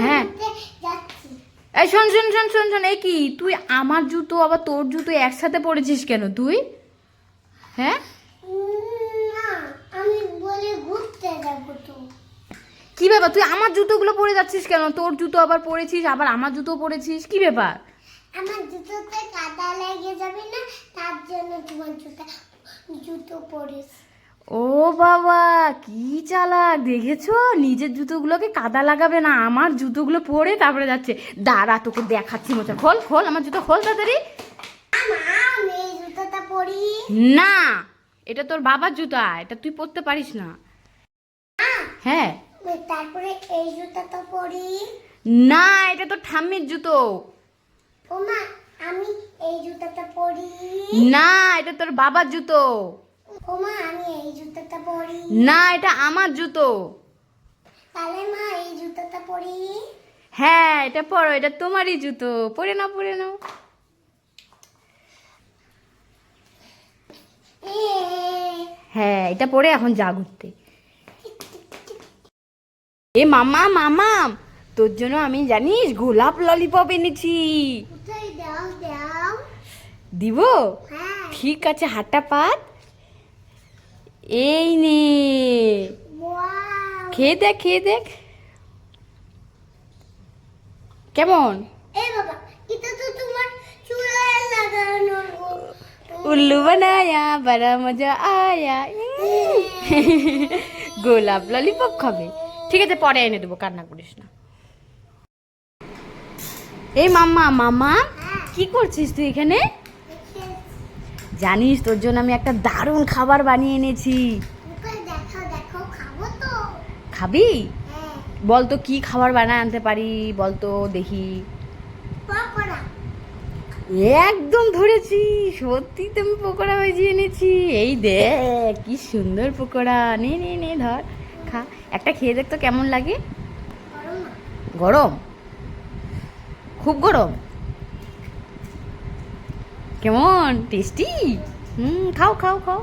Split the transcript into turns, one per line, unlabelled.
হ্যাঁ। এই শোন শোন শোন শোন শোন এই কি? তুই আমার জুতো আবার তোর জুতো একসাথে পরেছিস কেন তুই? হ্যাঁ? কি ব্যাপার? তুই আমার জুতোগুলো পরে যাচ্ছিস কেন? তোর জুতো আবার পরেছিস আবার আমার জুতো পরেছিস? কি ব্যাপার?
আমার জুতোতে কাদা লেগে যাবে না? তার জন্য তোমার জুতো জুতো পরিস
ও বাবা কি চালাক! দেখেছ? নিজের জুতোগুলোকে কাদা লাগাবে না। আমার জুতোগুলো পরে তারপরে যাচ্ছে। দাঁড়া তোকে দেখাচ্ছি মোচা খোল খোল আমার জুতো খোল তাড়াতাড়ি। না এটা তোর বাবার জুতা এটা তুই পরতে পারিস না। হ্যাঁ।
তারপরে এই জুতোটা পরি।
না এটা তোর ঠাম্মির জুতো।
ও মা আমি এই জুতোটা পরি।
না এটা তোর বাবার জুতো।
ও মা আমি এই জুতোটা পরি।
না এটা আমার জুতো।
তাহলে মা এই জুতোটা পরি।
হ্যাঁ এটা পরো এটা তোমারই জুতো। পরে নাও পরে নাও। হ্যাঁ এটা পরে এখন যা ঘুরতে। এ মামা মামা তোর জন্য আমি জানিস গোলাপ ললিপপ এনেছি। দিব?
হ্যাঁ।
ঠিক আছে হাটটা পাত। এই নে। খেয়ে দেখ খেয়ে দেখ। কেমন? উল্লু বানায়া বড়া মজা আয়া গোলাপ ললিপপ খাবে। ঠিক আছে পরে এনে দেবো কান্না করিস না। এই মাম্মা মামা কি করছিস তুই এখানে? জানিস তোর জন্য আমি একটা দারুণ খাবার বানিয়ে এনেছি।
খাব হ্যাঁ।
বল তো কি খাবার বানায় আনতে পারি? বল তো দেখি একদম ধরেছি সত্যি তো আমি পকোড়া ভেজিয়ে এনেছি। এই দেখ কি সুন্দর পকোড়া। নে নে নে ধর খা। একটা খেয়ে দেখ তো কেমন লাগে। গরম? খুব গরম? কেমন? টেস্টি হুম খাও খাও খাও।